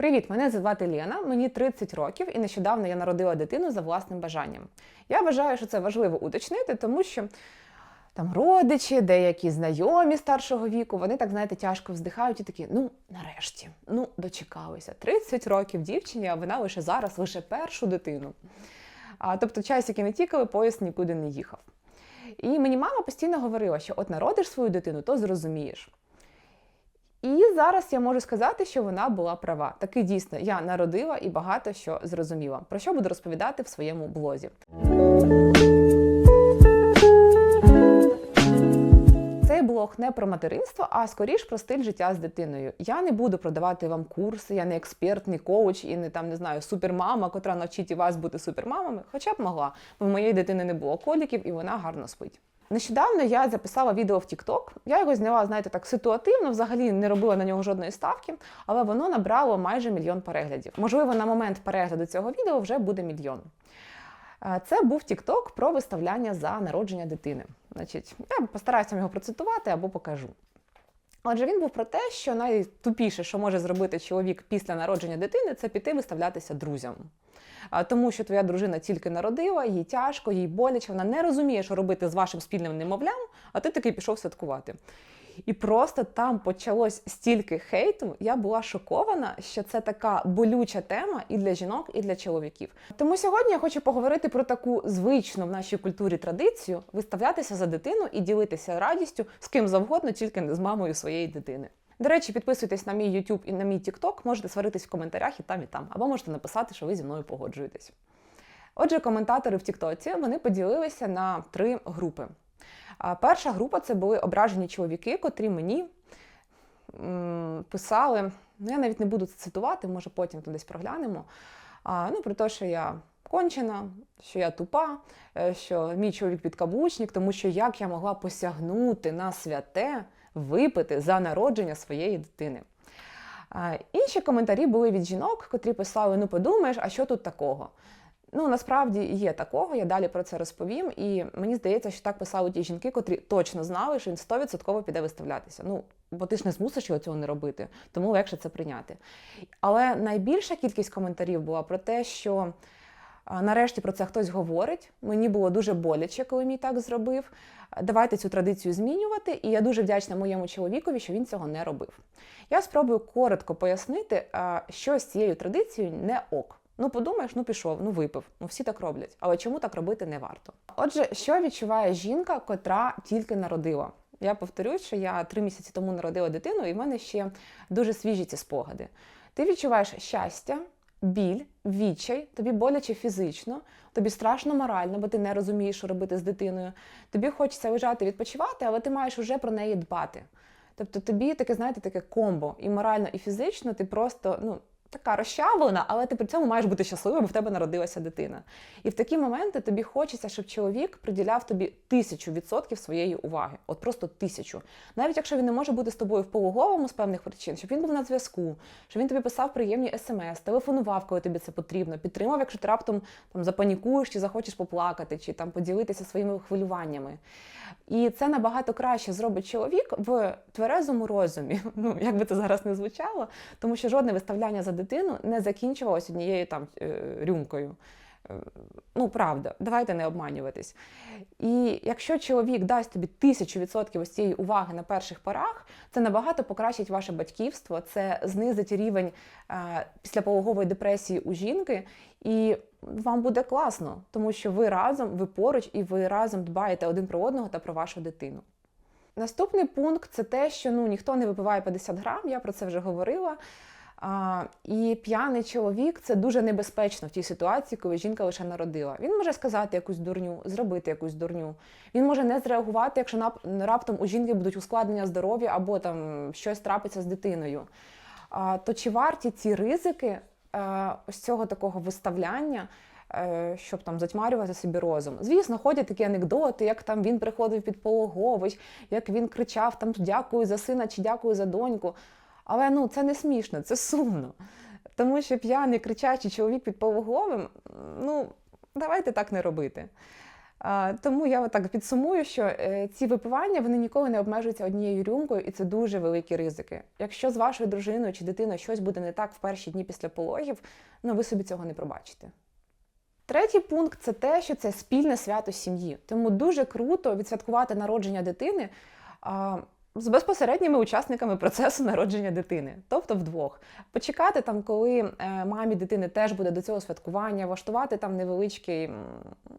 Привіт, мене звати Лена, мені 30 років, і нещодавно я народила дитину за власним бажанням. Я вважаю, що це важливо уточнити, тому що там родичі, деякі знайомі старшого віку, вони так знаєте тяжко вздихають і такі: ну нарешті, ну дочекалися. 30 років дівчині, а вона лише зараз, лише першу дитину. А, тобто часики не тікали, поїзд нікуди не їхав. І мені мама постійно говорила, що от народиш свою дитину, то зрозумієш. І зараз я можу сказати, що вона була права. Таки дійсно, я народила і багато що зрозуміла. Про що буду розповідати в своєму блозі. Цей блог не про материнство, а скоріш про стиль життя з дитиною. Я не буду продавати вам курси, я не експерт, не коуч і не там не знаю супермама, котра навчить і вас бути супермамами. Хоча б могла, бо в моєї дитини не було коліків і вона гарно спить. Нещодавно я записала відео в TikTok. Я його зняла, знаєте, так ситуативно, взагалі не робила на нього жодної ставки, але воно набрало майже мільйон переглядів. Можливо, на момент перегляду цього відео вже буде мільйон. Е, Це був TikTok про виставляння за народження дитини. Значить, я постараюся його процитувати або покажу. Отже, він був про те, що найтупіше, що може зробити чоловік після народження дитини, це піти виставлятися друзям. Тому що твоя дружина тільки народила, їй тяжко, їй боляче, вона не розуміє, що робити з вашим спільним немовлям, а ти таки пішов святкувати. І просто там почалось стільки хейту. Я була шокована, що це така болюча тема і для жінок, і для чоловіків. Тому сьогодні я хочу поговорити про таку звичну в нашій культурі традицію виставлятися за дитину і ділитися радістю з ким завгодно, тільки не з мамою своєї дитини. До речі, підписуйтесь на мій YouTube і на мій TikTok, можете сваритись в коментарях і там, і там, або можете написати, що ви зі мною погоджуєтесь. Отже, коментатори в Тіктоці вони поділилися на три групи. Перша група це були ображені чоловіки, котрі мені писали, ну я навіть не буду це цитувати, може потім то десь проглянемо. Ну, про те, що я кончена, що я тупа, е, що мій чоловік підкаблучник, тому що як я могла посягнути на святе випити за народження своєї дитини. Інші коментарі були від жінок, котрі писали: ну подумаєш, а що тут такого? Ну, насправді є такого, я далі про це розповім. І мені здається, що так писали ті жінки, котрі точно знали, що він 100% піде виставлятися. Ну, бо ти ж не змусиш його цього не робити, тому легше це прийняти. Але найбільша кількість коментарів була про те, що нарешті про це хтось говорить. Мені було дуже боляче, коли мій так зробив. Давайте цю традицію змінювати, і я дуже вдячна моєму чоловікові, що він цього не робив. Я спробую коротко пояснити, що з цією традицією не ок. Ну, подумаєш, ну пішов, ну випив. Ну всі так роблять. Але чому так робити не варто? Отже, що відчуває жінка, котра тільки народила? Я повторюю, що я три місяці тому народила дитину, і в мене ще дуже свіжі ці спогади. Ти відчуваєш щастя, біль, відчай, тобі боляче фізично, тобі страшно морально, бо ти не розумієш, що робити з дитиною. Тобі хочеться лежати, відпочивати, але ти маєш вже про неї дбати. Тобто тобі таке, знаєте, таке комбо і морально, і фізично ти просто ну, така розчавлена, але ти при цьому маєш бути щасливим, бо в тебе народилася дитина. І в такі моменти тобі хочеться, щоб чоловік приділяв тобі тисячу відсотків своєї уваги. От просто тисячу. Навіть якщо він не може бути з тобою в пологовому з певних причин, щоб він був на зв'язку, щоб він тобі писав приємні смс, телефонував, коли тобі це потрібно, підтримав, якщо ти раптом там запанікуєш чи захочеш поплакати, чи там поділитися своїми хвилюваннями. І це набагато краще зробить чоловік в тверезому розумі. Ну як би це зараз не звучало, тому що жодне виставляння за дитину не закінчувалось однією там е, рюмкою. Е, Ну, правда, давайте не обманюватись. І якщо чоловік дасть тобі тисячу відсотків ось цієї уваги на перших порах, це набагато покращить ваше батьківство, це знизить рівень е, післяпологової депресії у жінки, і вам буде класно, тому що ви разом, ви поруч і ви разом дбаєте один про одного та про вашу дитину. Наступний пункт це те, що ну ніхто не випиває 50 грам, я про це вже говорила. А, І п'яний чоловік це дуже небезпечно в тій ситуації, коли жінка лише народила. Він може сказати якусь дурню, зробити якусь дурню. Він може не зреагувати, якщо раптом у жінки будуть ускладнення здоров'я або там щось трапиться з дитиною. А, То чи варті ці ризики е, ось цього такого виставляння? е, Щоб там затьмарювати собі розум. Звісно, ходять такі анекдоти, як там він приходив під пологовий, як він кричав там дякую за сина чи дякую за доньку. Але ну це не смішно, це сумно. Тому що п'яний кричачий чоловік під пологовим, ну давайте так не робити. Тому я так підсумую, що е, ці випивання вони ніколи не обмежуються однією рюмкою, і це дуже великі ризики. Якщо з вашою дружиною чи дитиною щось буде не так в перші дні після пологів, ну ви собі цього не пробачите. Третій пункт це те, що це спільне свято сім'ї. Тому дуже круто відсвяткувати народження дитини з безпосередніми учасниками процесу народження дитини, тобто вдвох. Почекати там, коли е, мамі дитини теж буде до цього святкування, влаштувати там невеличкий,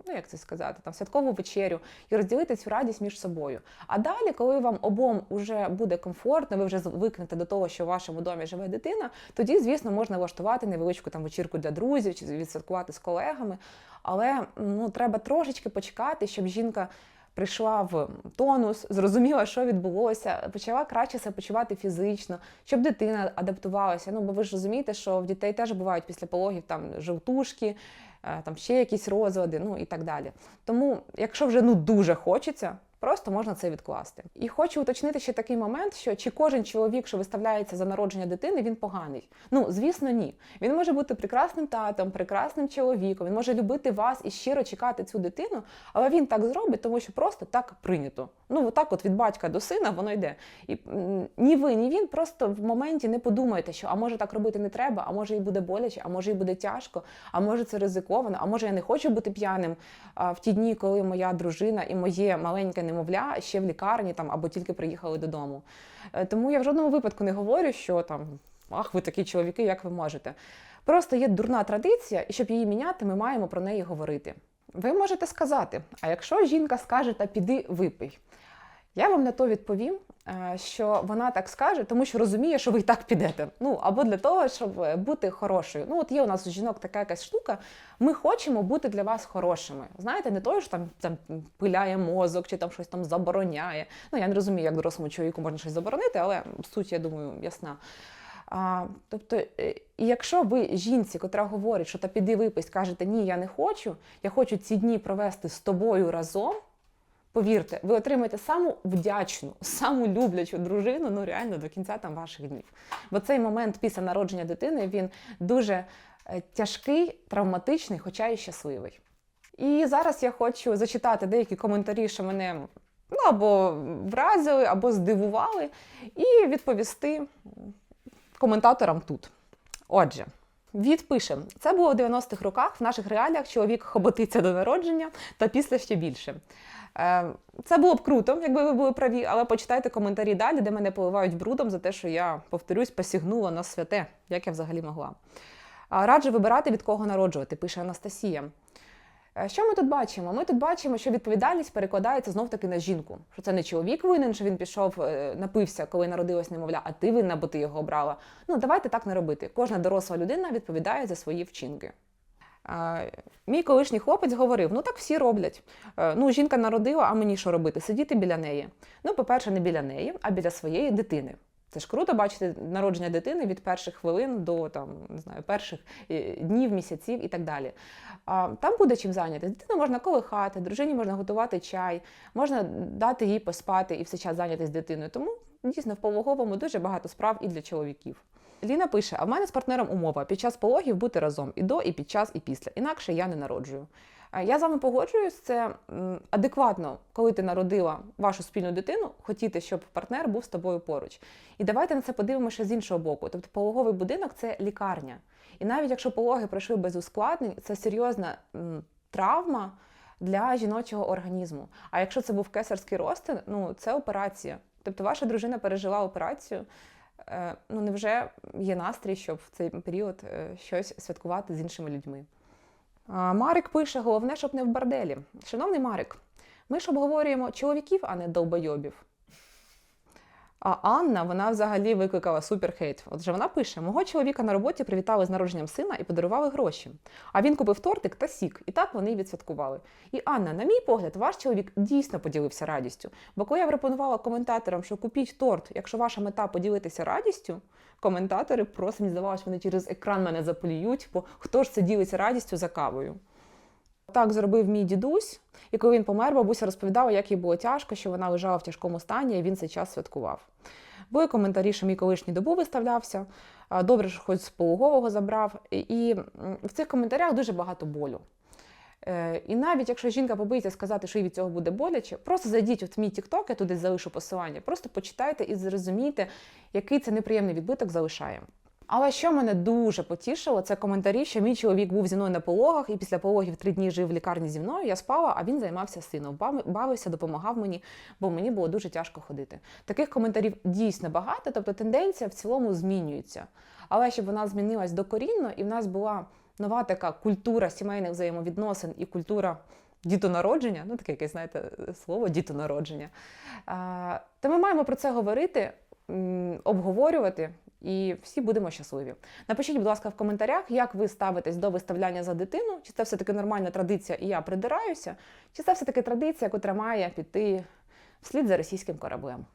ну як це сказати, там святкову вечерю і розділити цю радість між собою. А далі, коли вам обом уже буде комфортно, ви вже звикнете до того, що в вашому домі живе дитина, тоді, звісно, можна влаштувати невеличку там вечірку для друзів чи відсвяткувати з колегами. Але ну, треба трошечки почекати, щоб жінка прийшла в тонус, зрозуміла, що відбулося, почала краще себе почувати фізично, щоб дитина адаптувалася. Ну, бо ви ж розумієте, що в дітей теж бувають після пологів там жовтушки, е, там ще якісь розлади, ну і так далі. Тому, якщо вже ну дуже хочеться. Просто можна це відкласти. І хочу уточнити ще такий момент, що чи кожен чоловік, що виставляється за народження дитини, він поганий. Ну, звісно, ні. Він може бути прекрасним татом, прекрасним чоловіком, він може любити вас і щиро чекати цю дитину, але він так зробить, тому що просто так прийнято. Ну, отак, от від батька до сина воно йде. І ні ви, ні він просто в моменті не подумаєте, що а може так робити не треба, а може і буде боляче, а може і буде тяжко, а може це ризиковано, а може я не хочу бути п'яним в ті дні, коли моя дружина і моє маленьке немовля ще в лікарні там або тільки приїхали додому. Е, Тому я в жодному випадку не говорю, що там ах, ви такі чоловіки, як ви можете. Просто є дурна традиція, і щоб її міняти, ми маємо про неї говорити. Ви можете сказати: а якщо жінка скаже, та піди випий. Я вам на то відповім, е, що вона так скаже, тому що розуміє, що ви і так підете. Ну або для того, щоб бути хорошою. Ну, от є у нас у жінок така якась штука. Ми хочемо бути для вас хорошими. Знаєте, не той, що там, там пиляє мозок чи там щось там забороняє. Ну я не розумію, як дорослому чоловіку можна щось заборонити, але суть, я думаю, ясна. А, тобто, е, якщо ви жінці, котра говорить, що та піди випись, кажете, ні, я не хочу, я хочу ці дні провести з тобою разом. Повірте, ви отримаєте саму вдячну, саму люблячу дружину, ну реально до кінця там ваших днів. Бо цей момент після народження дитини він дуже е, тяжкий, травматичний, хоча і щасливий. І зараз я хочу зачитати деякі коментарі, що мене ну, або вразили, або здивували, і відповісти коментаторам тут. Отже. Від пише, це було в 90-х роках. В наших реаліях чоловік хоботиться до народження та після ще більше. Е, Це було б круто, якби ви були праві, але почитайте коментарі далі, де мене поливають брудом за те, що я, повторюсь, посігнула на святе, як я взагалі могла. Раджу вибирати, від кого народжувати, пише Анастасія. Е, Що ми тут бачимо? Ми тут бачимо, що відповідальність перекладається знов таки на жінку. Що це не чоловік винен, що він пішов, е, напився, коли народилась немовля, а ти винна, бо ти його обрала. Ну давайте так не робити. Кожна доросла людина відповідає за свої вчинки. Мій колишній хлопець говорив: ну так всі роблять. Е, Ну, жінка народила, а мені що робити? Сидіти біля неї. Ну, по-перше, не біля неї, а біля своєї дитини. Це ж круто бачити народження дитини від перших хвилин до там, не знаю, перших е, днів, місяців і так далі. Там буде чим зайняти. Дитину можна колихати, дружині можна готувати чай, можна дати їй поспати і все час зайнятися дитиною. Тому дійсно в пологовому дуже багато справ і для чоловіків. Ліна пише: а в мене з партнером умова під час пологів бути разом і до, і під час, і після. Інакше я не народжую. Я з вами погоджуюсь, це адекватно, коли ти народила вашу спільну дитину, хотіти, щоб партнер був з тобою поруч. І давайте на це подивимося з іншого боку. Тобто, пологовий будинок це лікарня. І навіть якщо пологи пройшли без ускладнень, це серйозна травма для жіночого організму. А якщо це був кесарський розтин, ну це операція. Тобто, ваша дружина пережила операцію. Е, Ну, невже є настрій, щоб в цей період е, щось святкувати з іншими людьми? Марик пише: головне, щоб не в борделі. Шановний Марик, ми ж обговорюємо чоловіків, а не довбойобів. А Анна, вона взагалі викликала суперхейт. Отже, вона пише: мого чоловіка на роботі привітали з народженням сина і подарували гроші. А він купив тортик та сік, і так вони відсвяткували. І Анна, на мій погляд, ваш чоловік дійсно поділився радістю. Бо коли я пропонувала коментаторам, що купіть торт, якщо ваша мета поділитися радістю, коментатори просто мені здавалося, вони через екран мене заполіють, бо хто ж це ділиться радістю за кавою? Так зробив мій дідусь, і коли він помер, бабуся розповідала, як їй було тяжко, що вона лежала в тяжкому стані, і він цей час святкував. Були коментарі, що мій колишній добу виставлявся, добре, що хоч з пологового забрав. І в цих коментарях дуже багато болю. Е, І навіть якщо жінка побоїться сказати, що їй від цього буде боляче, просто зайдіть в мій TikTok, я туди залишу посилання, просто почитайте і зрозумійте, який це неприємний відбиток залишає. Але що мене дуже потішило, це коментарі, що мій чоловік був зі мною на пологах, і після пологів три дні жив в лікарні зі мною. Я спала, а він займався сином, бавився, допомагав мені, бо мені було дуже тяжко ходити. Таких коментарів дійсно багато, тобто тенденція в цілому змінюється. Але щоб вона змінилась докорінно, і в нас була нова така культура сімейних взаємовідносин і культура дітонародження, ну таке якесь, знаєте, слово дітонародження. А, То ми маємо про це говорити, обговорювати, і всі будемо щасливі. Напишіть, будь ласка, в коментарях, як ви ставитесь до виставляння за дитину, чи це все-таки нормальна традиція, і я придираюся, чи це все-таки традиція, котра має піти вслід за російським кораблем.